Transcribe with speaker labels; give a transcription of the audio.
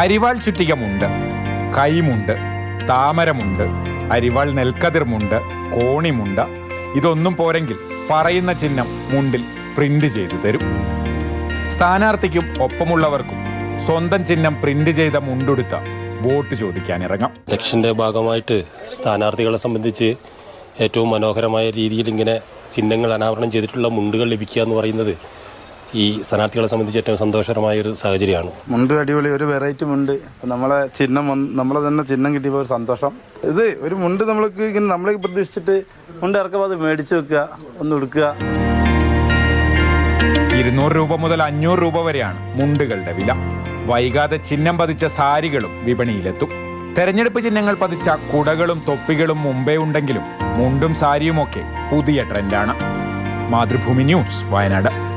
Speaker 1: അരിവാൾ ചുറ്റികമുണ്ട്. കൈമുണ്ട് താമരമുണ്ട്. അരിവാൾ നെൽക്കതിർമുണ്ട്. കോണിമുണ്ട്. ഇതൊന്നും പോരെങ്കിൽ പറയുന്ന ചിഹ്നം മുണ്ടിൽ പ്രിന്റ് ചെയ്തു തരും. സ്ഥാനാർത്ഥിക്കും ഒപ്പമുള്ളവർക്കും സ്വന്തം ചിഹ്നം പ്രിന്റ് ചെയ്ത മുണ്ടുടുത്ത വോട്ട് ചോദിക്കാൻ
Speaker 2: ഇറങ്ങാം. ഇലക്ഷന്റെ ഭാഗമായിട്ട് സ്ഥാനാർത്ഥികളെ സംബന്ധിച്ച് ഏറ്റവും മനോഹരമായ രീതിയിൽ ഇങ്ങനെ ചിഹ്നങ്ങൾ അനാവരണം ചെയ്തിട്ടുള്ള മുണ്ടുകൾ ലഭിക്കുക എന്ന് പറയുന്നത് ഈ സ്ഥാനാർത്ഥികളെ സംബന്ധിച്ച് ഏറ്റവും സന്തോഷകരമായ ഒരു സാഹചര്യമാണ്.
Speaker 3: മുണ്ട് അടിപൊളി ഒരു വെറൈറ്റി മുണ്ട്. നമ്മളെ ചിഹ്നം വന്ന് നമ്മളെ തന്നെ ചിഹ്നം കിട്ടിയപ്പോൾ ഒരു സന്തോഷം. ഇത് ഒരു മുണ്ട് നമ്മൾക്ക് ഇങ്ങനെ നമ്മളെ പ്രതീക്ഷിച്ചിട്ട് മുണ്ട് ഇറക്കുമ്പോൾ അത് മേടിച്ചു വെക്കുക ഒന്ന് ഉടുക്കുക.
Speaker 1: ഇരുന്നൂറ് രൂപ മുതൽ അഞ്ഞൂറ് രൂപ വരെയാണ് മുണ്ടുകളുടെ വില. വൈകാതെ ചിഹ്നം പതിച്ച സാരികളും വിപണിയിലെത്തും. തെരഞ്ഞെടുപ്പ് ചിഹ്നങ്ങൾ പതിച്ച കുടകളും തൊപ്പികളും മുമ്പേ ഉണ്ടെങ്കിലും മുണ്ടും സാരിയുമൊക്കെ പുതിയ ട്രെൻഡാണ് മാതൃഭൂമി ന്യൂസ് വയനാട്.